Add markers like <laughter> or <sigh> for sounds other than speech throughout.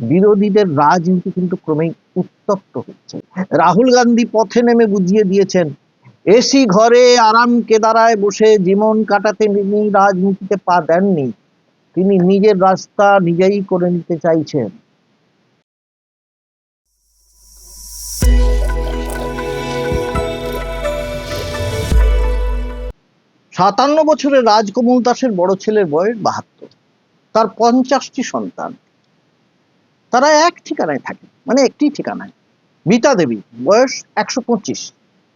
বিরোধীদের রাজনীতি কিন্তু ক্রমেই উত্তপ্ত হচ্ছে। রাহুল গান্ধী পথে নেমে বুঝিয়ে দিয়েছেন, এসি ঘরে আরাম কেদারায় বসে জীবন কাটাতে তিনি রাজনীতিতে পা দেননি। তিনি নিজের রাস্তা নিজেই করে নিতে চাইছেন। সাতান্ন বছরের রাজকমল দাসের বড় ছেলের বয়স বাহাত্তর। তার পঞ্চাশটি সন্তান। তারা এক ঠিকানায় থাকে মানে একটি ঠিকানায়। মিতা দেবী, বয়স একশো পঁচিশ।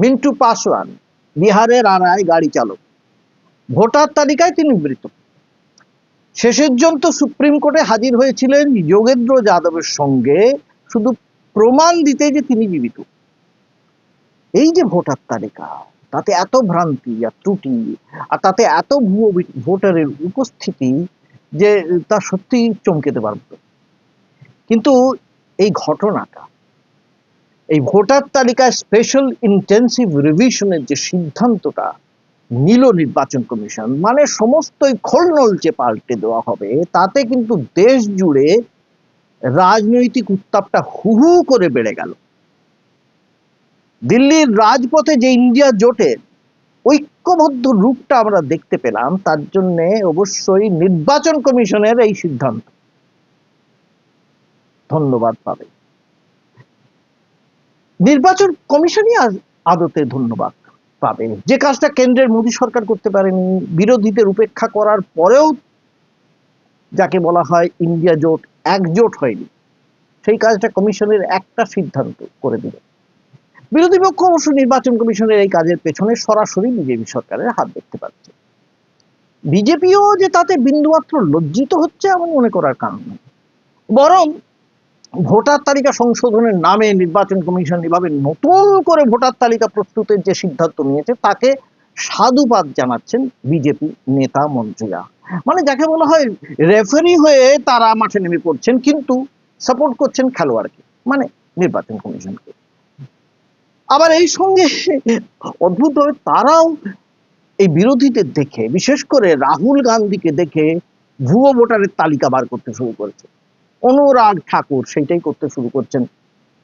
মিন্টু পাসওয়ান, বিহারের আড়ায় গাড়ি চালক। ভোটার তালিকায় তিনি মৃত। শেষের জন্য সুপ্রিম কোর্টে হাজির হয়েছিলেন যোগেন্দ্র যাদবের সঙ্গে, শুধু প্রমাণ দিতে যে তিনি জীবিত। এই যে ভোটার তালিকা, তাতে এত ভ্রান্তি আর ত্রুটি, আর তাতে এত ভুয়ো ভোটারের উপস্থিতি যে তা সত্যি চমকেতে পারত কিন্তু এই ঘটনাটা, এই ভোটার তালিকায় স্পেশাল ইন্টেন্সিভ রিভিশনের যে সিদ্ধান্তটা নিল নির্বাচন কমিশন মানে সমস্তই খোলনলচে পাল্টে দেওয়া হবে, তাতে কিন্তু দেশ জুড়ে রাজনৈতিক উত্তাপটা হু হু করে বেড়ে গেল। দিল্লির রাজপথে যে ইন্ডিয়া জোটের ঐক্যবদ্ধ রূপটা আমরা দেখতে পেলাম, তার জন্যে অবশ্যই নির্বাচন কমিশনের এই সিদ্ধান্ত। ধন্যবাদ পাবে। নির্বাচন কমিশনই আদতে ধন্যবাদ পাবে। যে কাজটা কেন্দ্রের মোদী সরকার করতে পারেনি, বিরোধীদের উপেক্ষা করার পরেও যাকে বলা হয় ইন্ডিয়া জোট একজোট হয়নি, সেই কাজটা কমিশনের একটা সিদ্ধান্ত করে দিল বিরোধী পক্ষ অবশ্য নির্বাচন কমিশনের এই কাজের পেছনে সরাসরি বিজেপি সরকারের হাত দেখতে পাচ্ছে। বিজেপিও যে তাতে বিন্দুমাত্র লজ্জিত হচ্ছে এমন মনে করার কারণ নেই বরং ভোটার তালিকা সংশোধনের নামে নির্বাচন কমিশন এভাবে নতুন করে ভোটার তালিকা প্রস্তুতের যে সিদ্ধান্ত নিয়েছে, তাকে সাধুবাদ জানাচ্ছেন বিজেপি নেতা মন্ত্রীরা। মানে যাকে বলা হয় রেফারি হয়ে তারা মাঠে নেমে পড়ছেন, কিন্তু সাপোর্ট করছেন খেলোয়াড়কে মানে নির্বাচন কমিশনকে। আবার এই সঙ্গে অদ্ভুতভাবে তারাও এই বিরোধীদের দেখে, বিশেষ করে রাহুল গান্ধীকে দেখে ভুয়ো ভোটারের তালিকা বার করতে শুরু করেছে। অনুরাগ ঠাকুর সেইটাই করতে শুরু করছেন।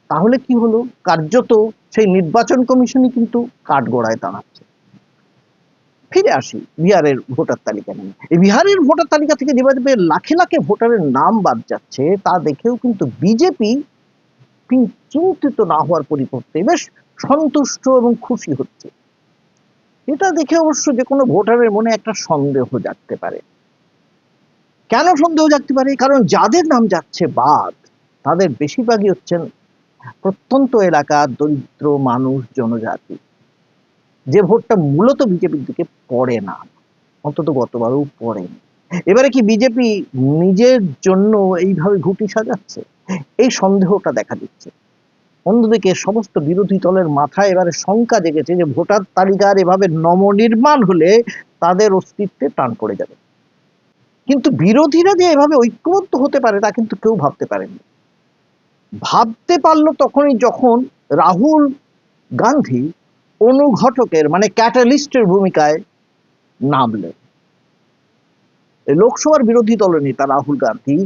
তাহলে কি হলো? কার্যত সেই নির্বাচন কমিশনই কিন্তু কাঠগড়ায় দাঁড়াচ্ছে। ফিরে আসি বিহারের ভোটার তালিকা নিয়ে। এই বিহারের ভোটার তালিকা থেকে যেভাবে লাখে লাখে ভোটারের নাম বাদ যাচ্ছে, তা দেখেও কিন্তু বিজেপি চিন্তিত না হওয়ার পরিবর্তে বেশ সন্তুষ্ট এবং খুশি হচ্ছে। এটা দেখে অবশ্য যে কোনো ভোটারের মনে একটা সন্দেহ জাগতে পারে। কেন সন্দেহ জাগতে পারে? কারণ যাদের নাম যাচ্ছে বাদ, তাদের বেশিরভাগই হচ্ছেন প্রত্যন্ত এলাকার দরিদ্র মানুষ, জনজাতি। যে ভোটটা মূলত বিজেপির দিকে পড়ে না, অন্তত গতবারও পড়েনি। এবারে কি বিজেপি নিজের জন্য এইভাবে ঘুটি সাজাচ্ছে? এই সন্দেহটা দেখা দিচ্ছে। অন্যদিকে সমস্ত বিরোধী দলের মাথায় এবারে শঙ্কা জেগেছে যে ভোটার তালিকার এভাবে নমনির্মাণ হলে তাদের অস্তিত্বে টান পড়ে যাবে। কিন্তু বিরোধীরা যে এভাবে ঐক্যবদ্ধ হতে পারে, তা কিন্তু কেউ ভাবতে পারেনি। ভাবতে পারল তখনই যখন রাহুল গান্ধী অনুঘটকের মানে ক্যাটালিস্টের ভূমিকায় নামলেন। লোকসভার বিরোধী দলের নেতা রাহুল গান্ধী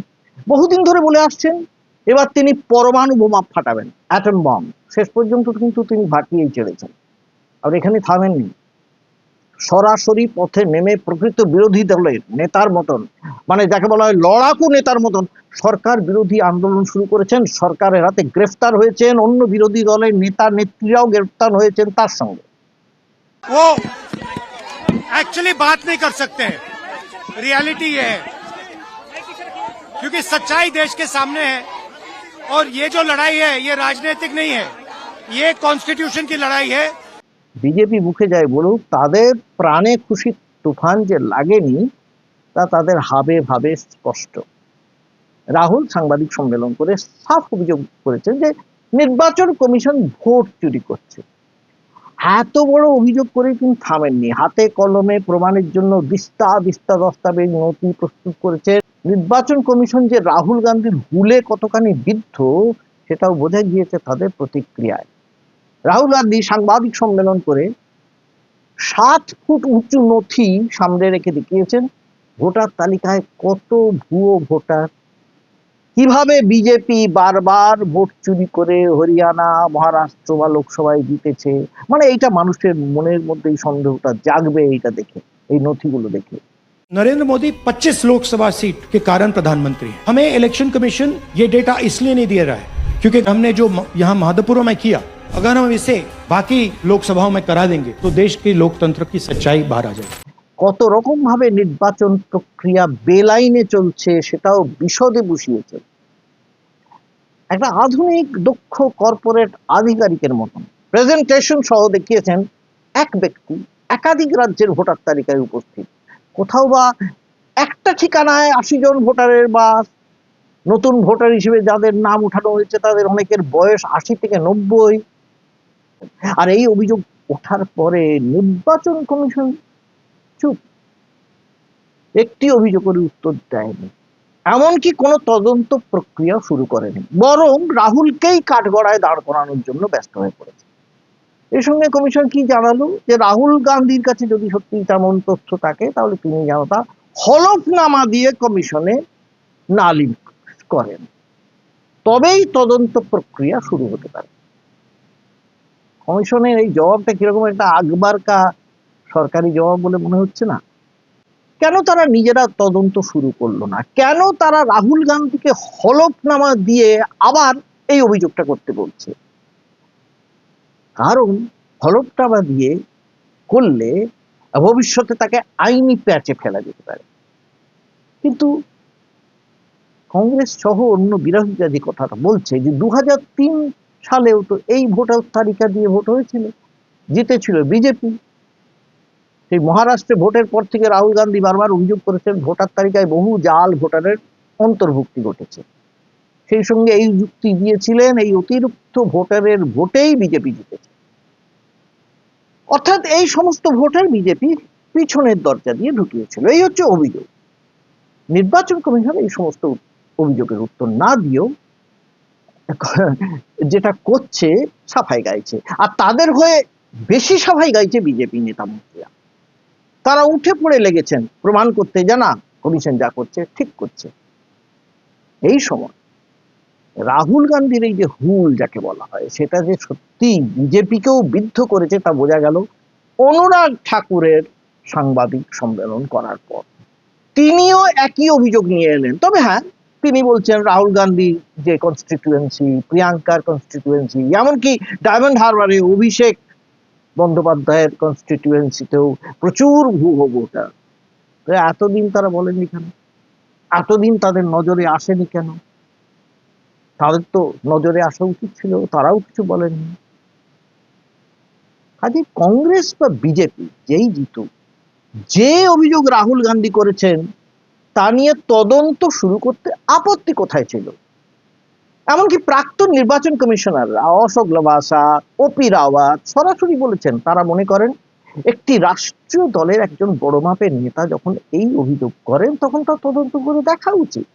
বহুদিন ধরে বলে আসছেন, এবার তিনি পরমাণু বোমা ফাটাবেন, অ্যাটম বম শেষ পর্যন্ত কিন্তু তিনি ফাটিয়েই চলেছেন। আর এখানে থামেননি। সরাসরি পথে নেমে প্রকৃত বিরোধী দলের নেতার মতন মানে যাকে বলা হয় লড়াকু নেতার মতন সরকার বিরোধী আন্দোলন শুরু করেছেন সরকারের হাতে গ্রেফতার হয়েছেন অন্য বিরোধী দলের নেতা নেত্রীরাও গ্রেফতার হয়েছেন তার সঙ্গে वो एक्चुअली बात नहीं कर सकते हैं रियलिटी ये है क्योंकि सच्चाई देश के सामने है और ये जो लड़ाई है ये राजनीतिक नहीं है ये कॉन्स्टिट्यूशन की लड़ाई है বিজেপি মুখে যায় বলুক, তাদের প্রাণে খুশি তুফান যে লাগেনি, তা তাদের হাবে ভাবে স্পষ্ট। রাহুল সাংবাদিক সম্মেলন করে সাফ অভিযোগ করেছেন যে নির্বাচন কমিশন ভোট চুরি করছে। এত বড় অভিযোগ করে কিন্তু থামেননি। হাতে কলমে প্রমাণের জন্য বিস্তা বিস্তা দস্তাবেজ নথি প্রস্তুত করেছে। নির্বাচন কমিশন যে রাহুল গান্ধীর হুলে কতখানি বিদ্ধ, সেটাও বোঝা গিয়েছে তাদের প্রতিক্রিয়ায়। রাহুল গান্ধী সাংবাদিক সম্মেলন করে সাত ফুট উঁচু নথি সামনে রেখে দেখিয়েছেন ভোটার তালিকায় কত ভুয়ো ভোটার কিভাবে বিজেপি বারবার ভোট চুরি করে হরিয়ানা মহারাষ্ট্র বা লোকসভায় জিতেছে মানে এইটা মানুষের মনের মধ্যে এই সন্দেহটা জাগবে এইটা দেখে এই নথিগুলো দেখে नरेंद्र मोदी 25 लोकसभा सीट के कारण प्रधानमंत्री हैं। हमें इलेक्शन कमीशन ये डेटा इसलिए नहीं दे रहा है क्योंकि हमने जो म- यहाँ महादपुरों में किया अगर हम इसे बाकी लोकसभाओं में करा देंगे तो देश के लोकतंत्र की सच्चाई बाहर आ जाएगी কত রকম ভাবে নির্বাচন প্রক্রিয়া বেলাইনে চলছে সেটাও বিশদে বসিয়েছে একটা আধুনিক দক্ষ কর্পোরেট আধিকারিকের মতন প্রেজেন্টেশন সহ দেখিয়েছেন এক ব্যক্তি একাধিক রাজ্যের ভোটার তালিকায় উপস্থিত কোথাও বা একটা ঠিকানায় আশি জন ভোটারের বা নতুন ভোটার হিসেবে যাদের নাম উঠানো হয়েছে তাদের অনেকের বয়স আশি থেকে নব্বই আর এই অভিযোগ ওঠার পরে নির্বাচন কমিশন চুপ। একটি অভিযোগের উত্তর দেয়নি। এমনকি কোনো তদন্ত প্রক্রিয়া শুরু করেনি। বরং রাহুলকেই কাঠগড়ায় দাঁড় করানোর জন্য ব্যস্ত হয়ে পড়েছে। এর সঙ্গে কমিশন কি জানালো? যে রাহুল গান্ধীর কাছে যদি সত্যি তেমন তথ্য থাকে, তাহলে তিনি যেন তা হলফনামা দিয়ে কমিশনে নালিশ করেন। তবেই তদন্ত প্রক্রিয়া শুরু হতে পারে। কমিশনের এই জবাবটা কীরকম একটা আগবারকা সরকারি জবাব বলে মনে হচ্ছে না। কেন তারা নিজেরা তদন্ত শুরু করল না? কেন তারা রাহুল গান্ধীকে হলফনামা দিয়ে আবার এই অভিযোগটা করতে বলছে? কারণ হলফনামা দিয়ে করলে ভবিষ্যতে তাকে আইনি প্যাচে ফেলা যেতে পারে। কিন্তু কংগ্রেস সহ অন্য বিরোধীরা যে কথাটা বলছে যে দু হাজার তিন সালেও তো এই ভোটার তালিকা দিয়ে ভোট হয়েছিল, জিতেছিল বিজেপি। সেই মহারাষ্ট্রে ভোটের পর থেকে রাহুল গান্ধী বারবার অভিযোগ করেছেন, ভোটার তালিকায় বহু জাল ভোটারের অন্তর্ভুক্তি ঘটেছে। সেই সঙ্গে এই যুক্তি দিয়েছিলেন এই অতিরিক্ত ভোটারের ভোটেই বিজেপি জিতেছে। অর্থাৎ এই সমস্ত ভোটার বিজেপি পিছনের দরজা দিয়ে ঢুকিয়েছিল। এই হচ্ছে অভিযোগ। নির্বাচন কমিশন এই সমস্ত অভিযোগের উত্তর না দিয়েও <laughs> যেটা করছে, সাফাই গাইছে। আর তাদের হয়ে বেশি সাফাই গাইছে বিজেপি নেতা মন্ত্রীরা। তারা উঠে পড়ে লেগেছেন, প্রমাণ করতে জানা কমিশন যা করছে, ঠিক করছে। এই সময় রাহুল গান্ধীর এই যে হুল যাকে বলা হয়, সেটা যে সত্যি বিজেপিকেও বিদ্ধ করেছে তা বোঝা গেল অনুরাগ ঠাকুরের সাংবাদিক সম্মেলন করার পর। তিনিও একই অভিযোগ নিয়ে এলেন। তবে হ্যাঁ তিনি বলছেন রাহুল গান্ধী যে কনস্টিটিউয়েন্সি প্রিয়াঙ্কার কনস্টিটিউয়েন্সি এমনকি ডায়মন্ড হারবারে অভিষেক বন্দ্যোপাধ্যায়ের কনস্টিটিউয়েন্সিতেও প্রচুর ভূ ভোটার। এতদিন তারা বলেননি কেন? এতদিন তাদের নজরে আসেনি কেন? তাদের তো নজরে আসা উচিত ছিল, তারাও কিছু বলেননি। কাজে কংগ্রেস বা বিজেপি যেই জিতুক, যে অভিযোগ রাহুল গান্ধী করেছেন তা নিয়ে তদন্ত শুরু করতে আপত্তি কোথায় ছিল? এমনকি প্রাক্তন নির্বাচন কমিশনাররা অশোক লবাসা ওপি রাওয়াত সরাসরি বলেছেন, তারা মনে করেন, একটি রাষ্ট্রীয় দলের একজন বড় মাপের নেতা যখন এই অভিযোগ করেন, তখন তার তদন্ত করে দেখা উচিত।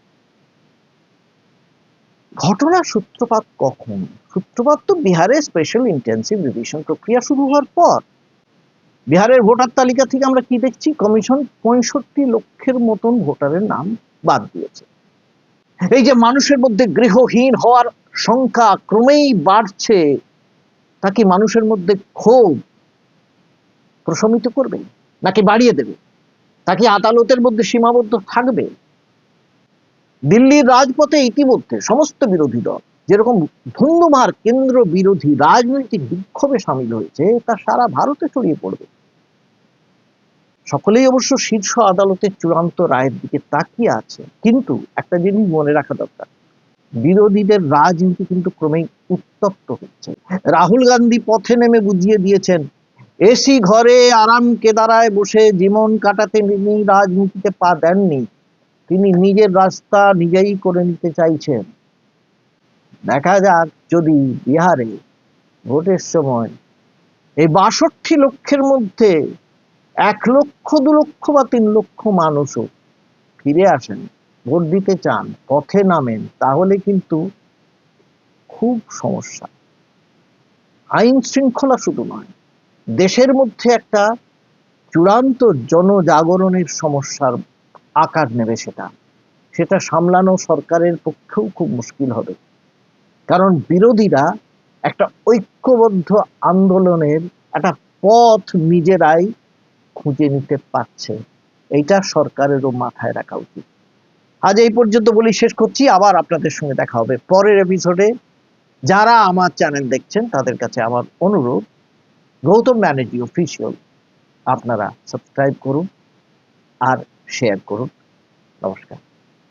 ঘটনার সূত্রপাত কখন? সূত্রপাত তো বিহারে স্পেশাল ইন্টেন্সিভ রিভিশন প্রক্রিয়া শুরু হওয়ার পর। বিহারের ভোটার তালিকা থেকে আমরা কি দেখছি? কমিশন পঁয়ষট্টি লক্ষের মতন ভোটারের নাম বাদ দিয়েছে। এই যে মানুষের মধ্যে গৃহহীন হওয়ার সংখ্যা ক্রমেই বাড়ছে, তা কি মানুষের মধ্যে ক্ষোভ প্রশমিত করবে নাকি বাড়িয়ে দেবে? তা কি আদালতের মধ্যে সীমাবদ্ধ থাকবে? দিল্লির রাজপথে ইতিমধ্যে সমস্ত বিরোধী দল যেরকম ধুন্ধুমার কেন্দ্র বিরোধী রাজনৈতিক বিক্ষোভে সামিল হয়েছে, তা সারা ভারতে ছড়িয়ে পড়বে। সকলেই অবশ্য শীর্ষ আদালতের চূড়ান্ত রায়ের দিকে তাকিয়ে আছে, কিন্তু একটা জিনিস মনে রাখা দরকার। বিরোধীদের রাজনীতি কিন্তু ক্রমেই উত্তপ্ত হচ্ছে। রাহুল গান্ধী পথে নেমে বুঝিয়ে দিয়েছেন, এসি ঘরে আরাম কেদারায় বসে জীবন কাটাতে রাজনীতিতে পা দেননি। তিনি নিজের রাস্তা নিজেই করে নিতে চাইছেন। দেখা যাক যদি বিহারে ভোটের সময় এই বাষট্টি লক্ষের মধ্যে এক লক্ষ, দু লক্ষ বা তিন লক্ষ মানুষও ফিরে আসেন, ভোট দিতে চান, পথে নামেন, তাহলে কিন্তু খুব সমস্যা। আইন শৃঙ্খলা শুধু নয়, দেশের মধ্যে একটা চূড়ান্ত জনজাগরণের সমস্যার আকার নেবে সেটা। সেটা সামলানো সরকারের পক্ষেও খুব মুশকিল হবে। কারণ বিরোধীরা একটা ঐক্যবদ্ধ আন্দোলনের একটা পথ নিজেরাই খুঁজে নিতে পারছে। এইটা সরকারেরও মাথায় রাখা উচিত। আজ এই পর্যন্ত বলি, শেষ করছি। আবার আপনাদের সঙ্গে দেখা হবে পরের এপিসোডে যারা আমার চ্যানেল দেখছেন, তাদের কাছে আমার অনুরোধ, গৌতম ব্যানার্জি অফিসিয়াল আপনারা সাবস্ক্রাইব করুন আর শেয়ার করুন। নমস্কার।